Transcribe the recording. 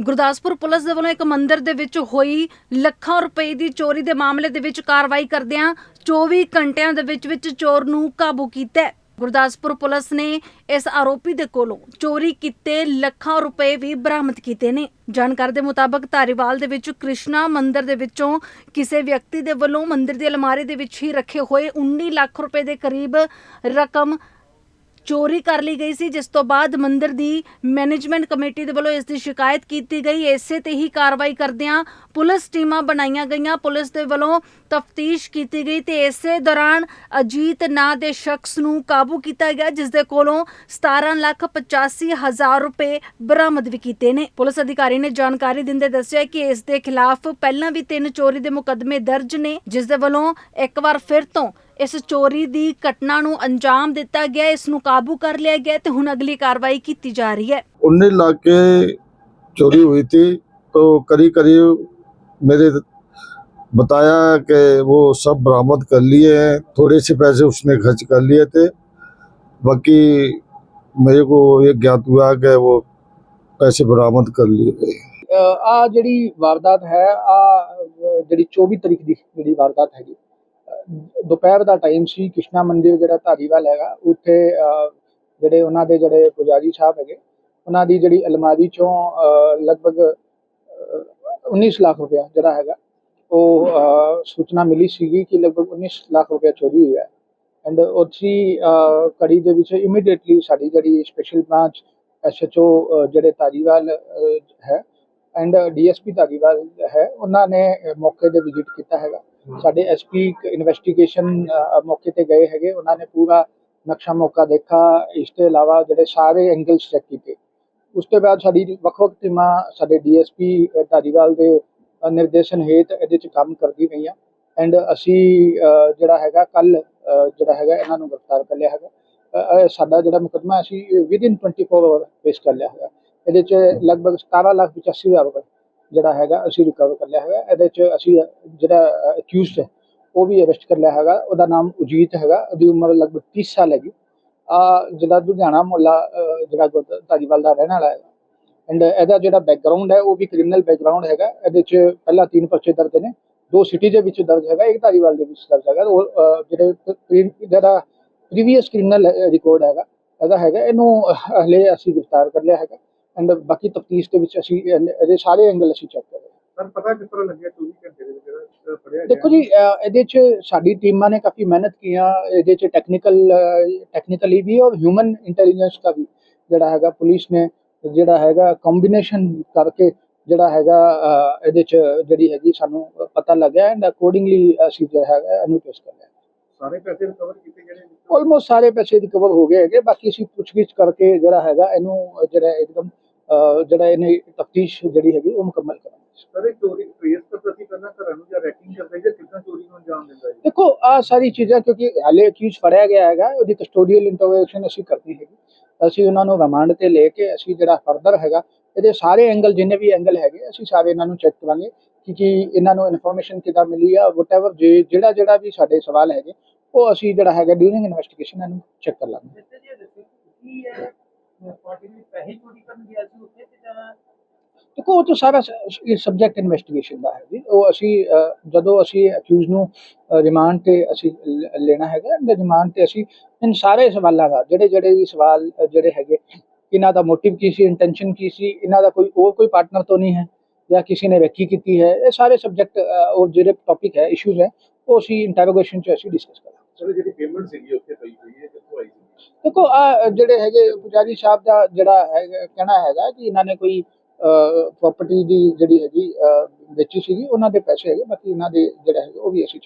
Gurdaspur police ਦੇ ਵੱਲੋਂ ਇੱਕ ਮੰਦਿਰ ਦੇ ਵਿੱਚ ਹੋਈ ਲੱਖਾਂ ਰੁਪਏ ਦੀ ਚੋਰੀ ਦੇ ਮਾਮਲੇ ਦੇ ਵਿੱਚ ਕਾਰਵਾਈ ਕਰਦਿਆਂ 24 ਘੰਟਿਆਂ ਦੇ ਵਿੱਚ ਵਿੱਚ ਚੋਰ ਨੂੰ ਕਾਬੂ ਕੀਤਾ ਹੈ। ਗੁਰਦਾਸਪੁਰ ਪੁਲਿਸ ਨੇ ਇਸ ਆਰੋਪੀ ਦੇ ਕੋਲੋਂ ਚੋਰੀ ਕੀਤੇ ਲੱਖਾਂ ਰੁਪਏ ਵੀ ਬਰਾਮਦ ਕੀਤੇ ਨੇ ਜਾਣਕਾਰੀ ਦੇ ਮੁਤਾਬਕ ਧਾਰੀਵਾਲ ਦੇ ਵਿੱਚ ਕ੍ਰਿਸ਼ਨਾ ਮੰਦਿਰ ਦੇ ਵਿੱਚੋਂ ਕਿਸੇ ਵਿਅਕਤੀ ਦੇ ਵੱਲੋਂ ਮੰਦਿਰ ਦੀ ਅਲਮਾਰੀ ਦੇ ਵਿੱਚ ਹੀ ਰੱਖੇ ਹੋਏ 19 ਲੱਖ ਰੁਪਏ ਦੇ ਕਰੀਬ ਰਕਮ ਚੋਰੀ ਕਰ ਲਈ ਗਈ ਸੀ, ਜਿਸ ਤੋਂ ਬਾਅਦ ਮੰਦਿਰ ਦੀ ਮੈਨੇਜਮੈਂਟ ਕਮੇਟੀ ਦੇ ਵੱਲੋਂ ਇਸ ਦੀ ਸ਼ਿਕਾਇਤ ਕੀਤੀ ਗਈ। ਇਸੇ ਤੇ ਹੀ ਕਾਰਵਾਈ ਕਰਦਿਆਂ ਪੁਲਿਸ ਟੀਮਾਂ ਬਣਾਈਆਂ ਗਈਆਂ। ਪੁਲਿਸ ਦੇ ਵੱਲੋਂ ਤਫਤੀਸ਼ ਕੀਤੀ ਗਈ ਤੇ ਇਸੇ ਦੌਰਾਨ ਅਜੀਤ ਨਾਂ ਦੇ ਸ਼ਖਸ ਨੂੰ ਕਾਬੂ ਕੀਤਾ ਗਿਆ, ਜਿਸ ਦੇ ਕੋਲੋਂ 17 ਲੱਖ 85 ਹਜ਼ਾਰ ਰੁਪਏ ਬਰਾਮਦ ਵੀ ਕੀਤੇ ਨੇ। ਪੁਲਿਸ ਅਧਿਕਾਰੀ ਨੇ ਜਾਣਕਾਰੀ ਦਿੰਦੇ ਦੱਸਿਆ ਕਿ ਇਸ ਦੇ ਖਿਲਾਫ ਪਹਿਲਾਂ ਵੀ ਤਿੰਨ ਚੋਰੀ ਦੇ ਮੁਕੱਦਮੇ ਦਰਜ ਨੇ, ਜਿਸ ਦੇ ਵੱਲੋਂ ਇੱਕ ਵਾਰ ਫਿਰ ਤੋਂ ਇਸ ਚੋਰੀ ਦੀ ਘਟਨਾ ਨੂੰ ਅੰਜਾਮ ਦਿੱਤਾ ਗਿਆ ਇਸ ਨੂੰ ਕਾਬੂ ਕਰ ਲਿਆ ਗਿਆ ਤੇ ਹੁਣ ਅਗਲੀ ਕਾਰਵਾਈ ਕੀਤੀ ਜਾ ਰਹੀ ਹੈ उन्नीस लाख के चोरी हुई थी तो करीब करीब मेरे बताया कि वो सब बरामद कर लिए हैं थोड़े से पैसे उसने खर्च कर लिए थे बाकी मेरे को ये ज्ञात हुआ कि वो पैसे बरामद कर लिए गए ਆ ਜਿਹੜੀ ਵਾਰਦਾਤ ਹੈ ਆ ਜਿਹੜੀ 24 ਤਰੀਕ ਦੀ ਜਿਹੜੀ ਵਾਰਦਾਤ ਹੈਗੀ ਅਹ ਦੁਪਹਿਰ ਦਾ ਟਾਈਮ ਸੀ ਕ੍ਰਿਸ਼ਨਾ ਮੰਦਿਰ ਜਿਹੜਾ ਧਾਰੀਵਾਲ ਹੈਗਾ ਉੱਥੇ ਜਿਹੜੇ ਉਹਨਾਂ ਦੇ ਜਿਹੜੇ ਪੁਜਾਰੀ ਸਾਹਿਬ ਹੈਗੇ ਉਹਨਾਂ ਦੀ ਜਿਹੜੀ ਅਲਮਾਰੀ ਚੋਂ ਲਗਭਗ ਅਹ, 19 ਲੱਖ ਰੁਪਇਆ ਜਿਹੜਾ ਹੈਗਾ ਉਹ ਸੂਚਨਾ ਮਿਲੀ ਸੀਗੀ ਕਿ ਲਗਭਗ 19 ਲੱਖ ਰੁਪਇਆ ਚੋਰੀ ਹੋਇਆ ਐਂਡ ਉਸੀ ਕੜੀ ਦੇ ਵਿੱਚ ਇਮੀਡੀਏਟਲੀ ਸਾਡੀ ਜਿਹੜੀ ਸਪੈਸ਼ਲ ਬ੍ਰਾਂਚ ਐਸਐਚਓ ਜਿਹੜੇ ਧਾਰੀਵਾਲ ਹੈ ਐਂਡ ਡੀਐਸਪੀ ਧਾਰੀਵਾਲ ਹੈ ਉਹਨਾਂ ਨੇ ਮੌਕੇ ਤੇ ਵਿਜ਼ਿਟ ਕੀਤਾ ਹੈਗਾ। ਸਾਡੇ ਐਸਪੀ ਇਨਵੈਸਟੀਗੇਸ਼ਨ ਮੌਕੇ ਤੇ ਗਏ ਹੈਗੇ। ਉਹਨਾਂ ਨੇ ਪੂਰਾ ਨਕਸ਼ਾ ਮੌਕਾ ਦੇਖਾ। ਇਸ ਤੋਂ ਇਲਾਵਾ ਜਿਹੜੇ ਸਾਰੇ ਐਂਗਲਸ ਚੈੱਕ ਕੀਤੇ। ਉਸ ਤੋਂ ਬਾਅਦ ਸਾਡੀ ਵੱਖ-ਵੱਖ ਟੀਮਾਂ ਸਾਡੇ ਡੀਐਸਪੀ ਧਾਰੀਵਾਲ ਦੇ ਅਹ, ਨਿਰਦੇਸ਼ਨ ਹੇਠ ਇਹਦੇ 'ਚ ਕੰਮ ਕਰਦੀ ਰਹੀਆਂ ਐਂਡ ਅਸੀਂ ਜਿਹੜਾ ਹੈਗਾ ਕੱਲ ਜਿਹੜਾ ਹੈਗਾ ਇਹਨਾਂ ਨੂੰ ਗ੍ਰਿਫਤਾਰ ਕਰ ਲਿਆ ਹੈਗਾ। ਸਾਡਾ ਜਿਹੜਾ ਮੁਕੱਦਮਾ ਅਸੀਂ ਵਿਦਿਨ 24 ਆਵਰ ਪੇਸ਼ ਕਰ ਲਿਆ ਹੈਗਾ। ਇਹਦੇ 'ਚ ਲਗਭਗ 17 ਲੱਖ 85 ਹਜ਼ਾਰ ਰੁਪਏ ਜਿਹੜਾ ਹੈਗਾ ਅਸੀਂ ਰਿਕਵਰ ਕਰ ਲਿਆ ਹੈਗਾ। ਇਹਦੇ 'ਚ ਅਸੀਂ, ਜਿਹੜਾ ਅਕਿਊਜ਼ਡ ਹੈ, ਉਹ ਵੀ ਅਰੈਸਟ ਕਰ ਲਿਆ ਹੈਗਾ। ਉਹਦਾ ਨਾਮ ਉਜੀਤ ਹੈਗਾ। ਉਹਦੀ ਉਮਰ ਲਗਭਗ 30 ਸਾਲ ਹੈਗੀ। ਆ ਜਿਹੜਾ ਲੁਧਿਆਣਾ ਮੁਹੱਲਾ ਜਿਹੜਾ ਗੁਰਦ- ਧਾਰੀਵਾਲ ਦਾ ਰਹਿਣ ਵਾਲਾ ਹੈ ਐਂਡ ਇਹਦਾ ਜਿਹੜਾ ਬੈਕਗ੍ਰਾਉਂਡ ਹੈ, ਉਹ ਵੀ ਕ੍ਰਿਮੀਨਲ ਬੈਕਗ੍ਰਾਉਂਡ ਹੈਗਾ। ਇਹਦੇ 'ਚ ਪਹਿਲਾਂ ਤਿੰਨ ਪਰਚੇ ਦਰਜ ਨੇ। ਦੋ ਸਿਟੀ ਦੇ ਵਿੱਚ ਦਰਜ ਹੈਗਾ, ਇੱਕ ਧਾਰੀਵਾਲ ਦੇ ਵਿੱਚ ਦਰਜ ਹੈਗਾ। ਉਹ ਜਿਹੜੇ ਜਿਹੜਾ ਪ੍ਰੀਵੀਅਸ ਕ੍ਰਿਮੀਨਲ ਰਿਕਾਰਡ ਹੈਗਾ, ਇਹਦਾ ਹੈਗਾ। ਇਹਨੂੰ ਹਲੇ ਅਸੀਂ ਗ੍ਰਿਫਤਾਰ ਕਰ ਲਿਆ ਹੈਗਾ। ਐਂਡ ਬਾਕੀ ਤਫਤੀਸ਼ ਦੇ ਵਿੱਚ ਅਸੀਂ ਇਹਦੇ ਸਾਰੇ ਐਂਗਲ ਅਸੀਂ ਚੈੱਕ ਕਰ ਰਹੇ ਹਾਂ। ਸਰ ਪਤਾ ਕਿਸ ਤਰ੍ਹਾਂ ਲੱਗਿਆ 24 ਘੰਟੇ ਦੇ ਵਿੱਚ? ਜਿਹੜਾ ਫੜਿਆ ਦੇਖੋ ਜੀ ਇਹਦੇ ਚ ਸਾਡੀ ਟੀਮਾਂ ਨੇ ਕਾਫੀ ਮਿਹਨਤ ਕੀਆ ਇਹਦੇ ਚ ਟੈਕਨੀਕਲ ਟੈਕਨੀਕਲੀ ਵੀ ਔਰ ਹਿਊਮਨ ਇੰਟੈਲੀਜੈਂਸ ਦਾ ਵੀ ਜਿਹੜਾ ਹੈਗਾ ਪੁਲਿਸ ਨੇ ਜਿਹੜਾ ਹੈਗਾ ਕੰਬੀਨੇਸ਼ਨ ਕਰਕੇ ਜਿਹੜਾ ਹੈਗਾ ਇਹਦੇ ਚ ਜਿਹੜੀ ਹੈਗੀ ਸਾਨੂੰ ਪਤਾ ਲੱਗਿਆ ਐਂਡ ਅਕੋਰਡਿੰਗਲੀ ਅਸੀਂ ਜਿਹੜਾ ਹੈਗਾ ਇਹਨੂੰ ਕਰ ਲਿਆ ਸਾਰੇ ਪੈਸੇ ਰਿਕਵਰ ਕੀਤੇ ਗਏ ਨੇ? ਆਲਮੋਸਟ ਸਾਰੇ ਪੈਸੇ ਰਿਕਵਰ ਹੋ ਗਏ ਹੈਗੇ। ਬਾਕੀ ਅਸੀਂ ਪੁੱਛਗਿੱਛ ਕਰਕੇ ਜਿਹੜਾ ਹੈਗਾ ਇਹਨੂੰ ਜਿਹੜਾ ਇੱਕਦਮ ਜਿਹੜਾ ਇਹਨੇ ਤਫਤੀਸ਼ ਜਿਹੜੀ ਹੈਗੀ ਉਹ ਮੁਕੰਮਲ ਕਰਾਂਗੇ। ਸਰ ਇਹ ਚੋਰੀ ਟ੍ਰੇਸ ਕਰਦਾ ਸੀ ਪਹਿਲਾਂ ਘਰਾਂ ਨੂੰ ਜਾਂ ਰੈਕਿੰਗ ਕਰਦੇ ਜਾਂ ਕਿੱਦਾਂ ਚੋਰੀ ਨੂੰ ਅੰਜਾਮ ਦਿੰਦਾ ਜੀ? ਦੇਖੋ ਆ ਸਾਰੀ ਚੀਜ਼ਾਂ ਕਿਉਂਕਿ ਹਾਲੇ ਅਕਿਊਜ਼ ਫੜਿਆ ਗਿਆ ਹੈਗਾ ਉਹਦੀ ਕਸਟੋਡੀਅਲ ਇੰਟਰੋਗੇਸ਼ਨ ਅਸੀਂ ਕਰਨੀ ਹੈਗੀ। ਅਸੀਂ ਉਹਨਾਂ ਨੂੰ ਰਿਮਾਂਡ ਤੇ ਲੈ ਕੇ ਅਸੀਂ ਜਿਹੜਾ ਫਰਦਰ ਹੈਗਾ ਇਹਦੇ ਸਾਰੇ ਐਂਗਲ ਜਿੰਨੇ ਵੀ ਐਂਗਲ ਹੈਗੇ ਅਸੀਂ ਸਾਰੇ ਇਹਨਾਂ ਨੂੰ ਚੈੱਕ ਕਰਾਂਗੇ ਕਿ ਕੀ ਇਹਨਾਂ ਨੂੰ ਇਨਫੋਰਮੇਸ਼ਨ ਕਿੱਦਾਂ ਮਿਲੀ ਆ ਵਟਐਵਰ ਜੇ ਜਿਹੜਾ ਜਿਹੜਾ ਵੀ ਸਾਡੇ ਸਵਾਲ ਹੈਗੇ ਉਹ ਅਸੀਂ ਜਿਹੜਾ ਹੈਗਾ ਡਿਊਰਿੰਗ ਇਨਵੈਸਟੀਗੇਸ਼ਨ ਇਹਨੂੰ ਚੈੱਕ ਕਰ ਲਾਂਗੇ। ਦੇਖੋ ਉਹ ਤਾਂ ਸਾਰਾ ਸਬਜੈਕਟ ਇਨਵੈਸਟੀਗੇਸ਼ਨ ਦਾ ਹੈ ਜੀ। ਉਹ ਅਸੀਂ ਜਦੋਂ ਅਸੀਂ ਅਕਿਊਜ਼ ਨੂੰ ਰਿਮਾਂਡ ਤੇ ਅਸੀਂ ਲੈਣਾ ਹੈਗਾ ਰਿਮਾਂਡ ਤੇ ਅਸੀਂ ਇਨ ਸਾਰੇ ਸਵਾਲਾਂ ਦਾ ਜਿਹੜੇ ਜਿਹੜੇ ਵੀ ਸਵਾਲ ਜਿਹੜੇ ਹੈਗੇ ਇਹਨਾਂ ਦਾ ਮੋਟਿਵ ਕੀ ਸੀ ਇੰਟੈਂਸ਼ਨ ਕੀ ਸੀ ਇਹਨਾਂ ਦਾ ਕੋਈ ਹੋਰ ਕੋਈ ਪਾਰਟਨਰ ਤਾਂ ਨਹੀਂ ਹੈ ਜਾਂ ਕਿਸੇ ਨੇ ਰੈਕੀ ਕੀਤੀ ਹੈ ਇਹ ਸਾਰੇ ਸਬਜੈਕਟ ਉਹ ਜਿਹੜੇ ਟੌਪਿਕ ਹੈ ਇਸ਼ੂਜ਼ ਹੈ ਉਹ ਅਸੀਂ ਇੰਟਰੋਗੇਸ਼ਨ ਚ ਅਸੀਂ ਡਿਸਕਸ ਕਰਾਂਗੇ। ਸਰ ਜਿਹੜੀ ਪੇਮੈਂਟ ਸੀਗੀ ਉੱਥੇ ਪਈ ਹੋਈ ਹੈ ਸੀ ਦੇਖੋ ਆ ਜਿਹੜੇ ਹੈਗੇ ਪੁਜਾਰੀ ਸਾਹਿਬ ਦਾ ਜਿਹੜਾ ਹੈਗਾ ਕਹਿਣਾ ਹੈਗਾ ਕਿ ਇਹਨਾਂ ਨੇ ਕੋਈ ਪ੍ਰਾਪਰਟੀ ਦੀ ਜਿਹੜੀ ਹੈਗੀ ਅਹ, ਵੇਚੀ ਸੀਗੀ ਉਹਨਾਂ ਦੇ ਪੈਸੇ ਹੈਗੇ ਬਾਕੀ ਇਹਨਾਂ ਦੇ ਜਿਹੜਾ ਹੈਗਾ ਉਹ ਵੀ ਅਸੀਂ